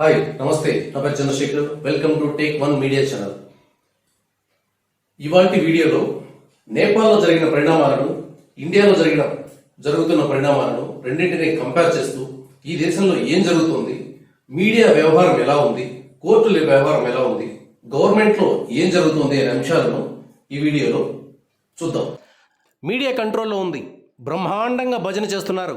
Hi నమస్తే. నా పేరు Chandrasekhar. Welcome to take one media channel ఇవాటి వీడియోలో నేపాల్లో జరిగిన పరిణామాలను ఇండియాలో జరిగిన జరుగుతున్న పరిణామాలను రెండింటిని కంపేర్ చేస్తూ ఈ దేశంలో ఏం జరుగుతుంది మీడియా వ్యవహారం ఎలా ఉంది కోర్టుల వ్యవహారం ఎలా ఉంది గవర్నమెంట్లో ఏం జరుగుతుంది అనే అంశాలను ఈ వీడియోలో చూద్దాం. మీడియా కంట్రోల్లో ఉంది. బ్రహ్మాండంగా భజన చేస్తున్నారు.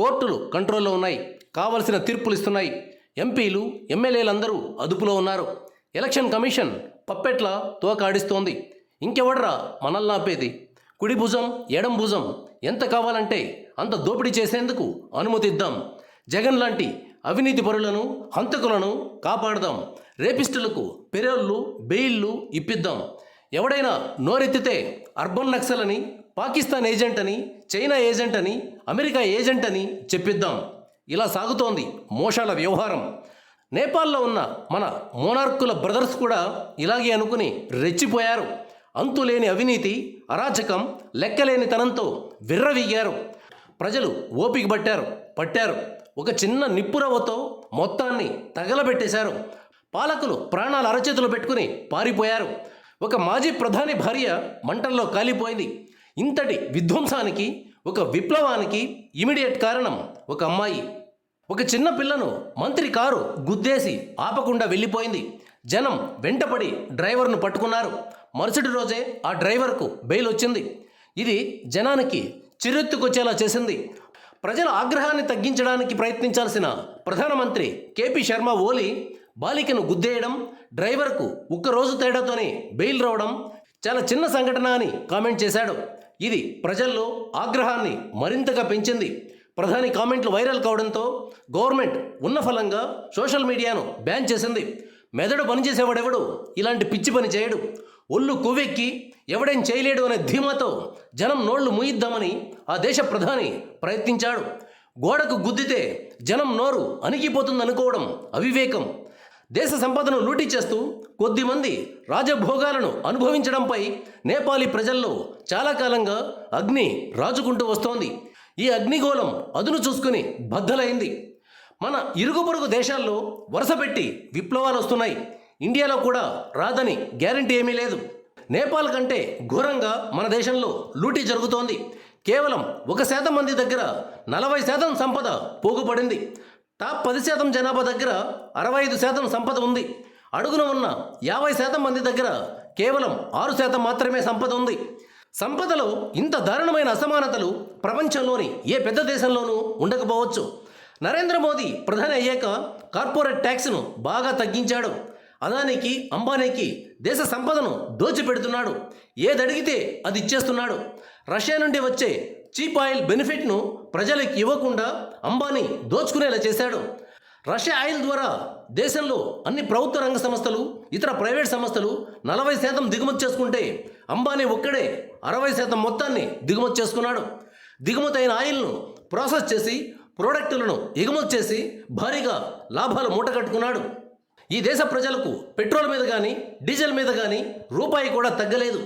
కోర్టులు కంట్రోల్లో ఉన్నాయి. కావలసిన తీర్పులు ఇస్తున్నాయి. ఎంపీలు ఎమ్మెల్యేలందరూ అదుపులో ఉన్నారు. Election commission పప్పెట్ల తోకాడిస్తోంది. ఇంకెవడరా మనల్ని ఆపేది? కుడి భుజం ఎడం భుజం ఎంత కావాలంటే అంత దోపిడీ చేసేందుకు అనుమతిద్దాం. జగన్ లాంటి అవినీతి పరులను హంతకులను కాపాడదాం. రేపిస్టులకు పెరోళ్ళు బెయిల్లు ఇప్పిద్దాం. ఎవడైనా నోరెత్తితే అర్బన్ నక్సల్ అని పాకిస్తాన్ ఏజెంట్ అని చైనా ఏజెంట్ అని అమెరికా ఏజెంట్ అని చెప్పిద్దాం. ఇలా సాగుతోంది మోషాల వ్యవహారం. నేపాల్లో ఉన్న మన మోనార్కుల బ్రదర్స్ కూడా ఇలాగే అనుకుని రెచ్చిపోయారు. అంతులేని అవినీతి అరాచకం లెక్కలేని తనంతో విర్రవీగారు. ప్రజలు ఓపిక పట్టారు పట్టారు. ఒక చిన్న నిప్పురవ్వతో మొత్తాన్ని తగలబెట్టేశారు. పాలకులు ప్రాణాలు అరచేతులు పెట్టుకుని పారిపోయారు. ఒక మాజీ ప్రధాని భార్య మంటల్లో కాలిపోయింది. ఇంతటి విధ్వంసానికి ఒక విప్లవానికి ఇమీడియట్ కారణం ఒక అమ్మాయి. ఒక చిన్న పిల్లను మంత్రి కారు గుద్దేసి ఆపకుండా వెళ్ళిపోయింది. జనం వెంటపడి డ్రైవర్ను పట్టుకున్నారు. మరుసటి రోజే ఆ డ్రైవర్కు బెయిల్ వచ్చింది. ఇది జనానికి చిరెత్తుకొచ్చేలా చేసింది. ప్రజల ఆగ్రహాన్ని తగ్గించడానికి ప్రయత్నించాల్సిన ప్రధానమంత్రి కేపీ శర్మ ఓలీ బాలికను గుద్దేయడం డ్రైవర్కు ఒక్క రోజు తేడాతోనే బెయిల్ రావడం చాలా చిన్న సంఘటన అని కామెంట్ చేశాడు. ఇది ప్రజల్లో ఆగ్రహాన్ని మరింతగా పెంచింది. ప్రధాని కామెంట్లు వైరల్ కావడంతో గవర్నమెంట్ ఉన్న ఫలంగా సోషల్ మీడియాను బ్యాన్ చేసింది. మెదడు పనిచేసేవాడెవడు? ఇలాంటి పిచ్చి పని చేయడు. ఒళ్ళు కొవ్వెక్కి ఎవడేం చేయలేడు అనే ధీమాతో జనం నోళ్ళు ముయిద్దామని ఆ దేశ ప్రధాని ప్రయత్నించాడు. గోడకు గుద్దితే జనం నోరు అణిగిపోతుంది అనుకోవడం అవివేకం. దేశ సంపదను లూటీ చేస్తూ కొద్దిమంది రాజభోగాలను అనుభవించడంపై నేపాలీ ప్రజల్లో చాలా కాలంగా అగ్ని రాజుకుంటూ వస్తోంది. ఈ అగ్నిగోళం అదును చూసుకుని బద్దలైంది. మన ఇరుగు పొరుగు దేశాల్లో వరుసపెట్టి విప్లవాలు వస్తున్నాయి. ఇండియాలో కూడా రాదని గ్యారంటీ ఏమీ లేదు. నేపాల్ కంటే ఘోరంగా మన దేశంలో లూటీ జరుగుతోంది. కేవలం ఒక శాతం మంది దగ్గర నలభై శాతం సంపద పోగుపడింది. టాప్ పది శాతం జనాభా దగ్గర అరవై ఐదు శాతం సంపద ఉంది. అడుగున ఉన్న యాభై శాతం మంది దగ్గర కేవలం ఆరు శాతం మాత్రమే సంపద ఉంది. సంపదలో ఇంత దారుణమైన అసమానతలు ప్రపంచంలోని ఏ పెద్ద దేశంలోనూ ఉండకపోవచ్చు. నరేంద్ర మోదీ ప్రధాని అయ్యాక కార్పొరేట్ ట్యాక్స్ను బాగా తగ్గించాడు. అదానికి అంబానీకి దేశ సంపదను దోచిపెడుతున్నాడు. ఏదడిగితే అది ఇచ్చేస్తున్నాడు. రష్యా నుండి వచ్చే చీప్ ఆయిల్ బెనిఫిట్ను ప్రజలకు ఇవ్వకుండా అంబానీ దోచుకునేలా చేశాడు. రష్యా ఆయిల్ ద్వారా దేశంలో అన్ని ప్రభుత్వ రంగ సంస్థలు ఇతర ప్రైవేట్ సంస్థలు నలభై శాతం దిగుమతి చేసుకుంటే అంబానీ ఒక్కడే అరవై శాతం మొత్తాన్ని దిగుమతి చేసుకున్నాడు. దిగుమతి అయిన ఆయిల్ను ప్రాసెస్ చేసి ప్రోడక్టులను ఎగుమతి చేసి భారీగా లాభాలు మూటగట్టుకున్నాడు. ఈ దేశ ప్రజలకు పెట్రోల్ మీద కానీ డీజిల్ మీద కానీ రూపాయి కూడా తగ్గలేదు.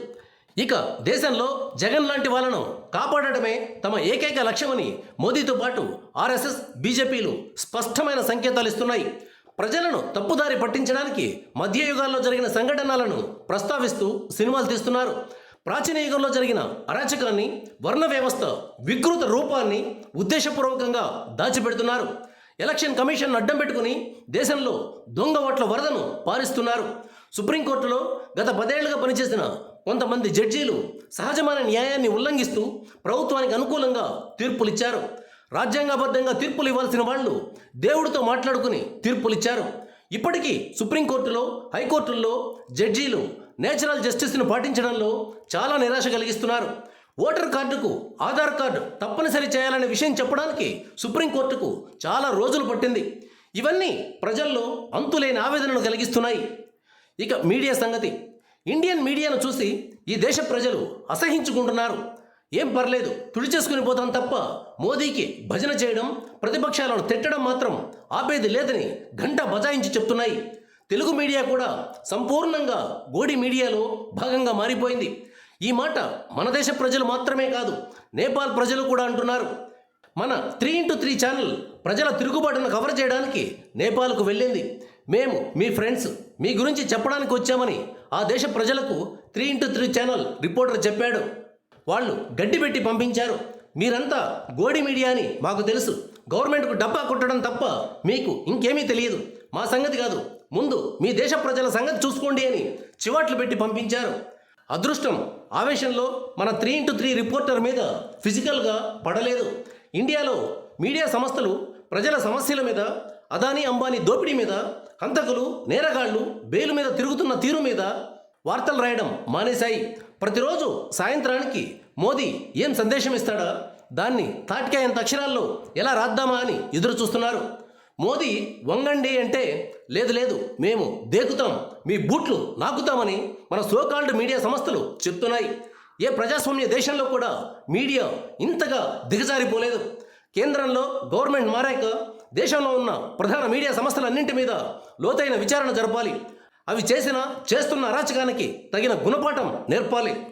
ఇక దేశంలో జగన్ లాంటి వాళ్ళను కాపాడటమే తమ ఏకైక లక్ష్యమని మోదీతో పాటు ఆర్ఎస్ఎస్ బీజేపీలు స్పష్టమైన సంకేతాలు ఇస్తున్నాయి. ప్రజలను తప్పుదారి పట్టించడానికి మధ్యయుగాల్లో జరిగిన సంఘటనలను ప్రస్తావిస్తూ సినిమాలు తీస్తున్నారు. ప్రాచీన యుగంలో జరిగిన అరాచకాన్ని వర్ణ వ్యవస్థ వికృత రూపాన్ని ఉద్దేశపూర్వకంగా దాచిపెడుతున్నారు. ఎలక్షన్ కమిషన్ అడ్డం పెట్టుకుని దేశంలో దొంగ ఓట్ల వరదను పారిస్తున్నారు. సుప్రీంకోర్టులో గత పదేళ్ళుగా పనిచేసిన కొంతమంది జడ్జీలు సహజమైన న్యాయాన్ని ఉల్లంఘిస్తూ ప్రభుత్వానికి అనుకూలంగా తీర్పులిచ్చారు. రాజ్యాంగబద్ధంగా తీర్పులు ఇవ్వాల్సిన వాళ్ళు దేవుడితో మాట్లాడుకుని తీర్పులిచ్చారు. ఇప్పటికీ సుప్రీంకోర్టులో హైకోర్టుల్లో జడ్జీలు నేచురల్ జస్టిస్ను పాటించడంలో చాలా నిరాశ కలిగిస్తున్నారు. ఓటర్ కార్డుకు ఆధార్ కార్డు తప్పనిసరి చేయాలనే విషయం చెప్పడానికి సుప్రీంకోర్టుకు చాలా రోజులు పట్టింది. ఇవన్నీ ప్రజల్లో అంతులేని ఆవేదనను కలిగిస్తున్నాయి. ఇక మీడియా సంగతి. ఇండియన్ మీడియాను చూసి ఈ దేశ ప్రజలు అసహించుకుంటున్నారు. ఏం పర్లేదు తుడిచేసుకుని పోతాం తప్ప మోదీకి భజన చేయడం ప్రతిపక్షాలను తిట్టడం మాత్రం ఆపేది లేదని గంట బజాయించి చెప్తున్నాయి. తెలుగు మీడియా కూడా సంపూర్ణంగా గోడి మీడియాలో భాగంగా మారిపోయింది. ఈ మాట మన దేశ ప్రజలు మాత్రమే కాదు నేపాల్ ప్రజలు కూడా అంటున్నారు. మన త్రీ ఇంటూ త్రీ ఛానల్ ప్రజల తిరుగుబాటును కవర్ చేయడానికి నేపాల్కు వెళ్ళింది. మేము మీ ఫ్రెండ్స్ మీ గురించి చెప్పడానికి వచ్చామని ఆ దేశ ప్రజలకు three into three channel reporter చెప్పాడు. వాళ్ళు గడ్డి పెట్టి పంపించారు. మీరంతా గోడి మీడియా అని మాకు తెలుసు. గవర్నమెంట్కు డబ్బా కొట్టడం తప్ప మీకు ఇంకేమీ తెలియదు. మా సంగతి కాదు. ముందు మీ దేశ ప్రజల సంగతి చూసుకోండి అని చివాట్లు పెట్టి పంపించారు. అదృష్టం ఆవేశంలో మన త్రీ ఇంటూ త్రీ రిపోర్టర్ మీద ఫిజికల్గా పడలేదు. ఇండియాలో మీడియా సంస్థలు ప్రజల సమస్యల మీద అదానీ అంబానీ దోపిడీ మీద హంతకులు నేరగాళ్ళు బెయిలు మీద తిరుగుతున్న తీరు మీద వార్తలు రాయడం మానేశాయి. ప్రతిరోజు సాయంత్రానికి మోదీ ఏం సందేశం ఇస్తాడా? దాన్ని తాటికాయంత అక్షరాల్లో ఎలా రాద్దామా అని ఎదురు చూస్తున్నారు. మోదీ వంగండి అంటే లేదు లేదు మేము దేకుతాం మీ బూట్లు నాకుతామని మన సోకాల్డ్ మీడియా సంస్థలు చెప్తున్నాయి. ఏ ప్రజాస్వామ్య దేశంలో కూడా మీడియా ఇంతగా దిగజారిపోలేదు. కేంద్రంలో గవర్నమెంట్ మారాక దేశంలో ఉన్న ప్రధాన మీడియా సంస్థలన్నింటి మీద లోతైన విచారణ జరపాలి. అవి చేసిన చేస్తున్న అరాచకానికి తగిన గుణపాఠం నేర్పాలి.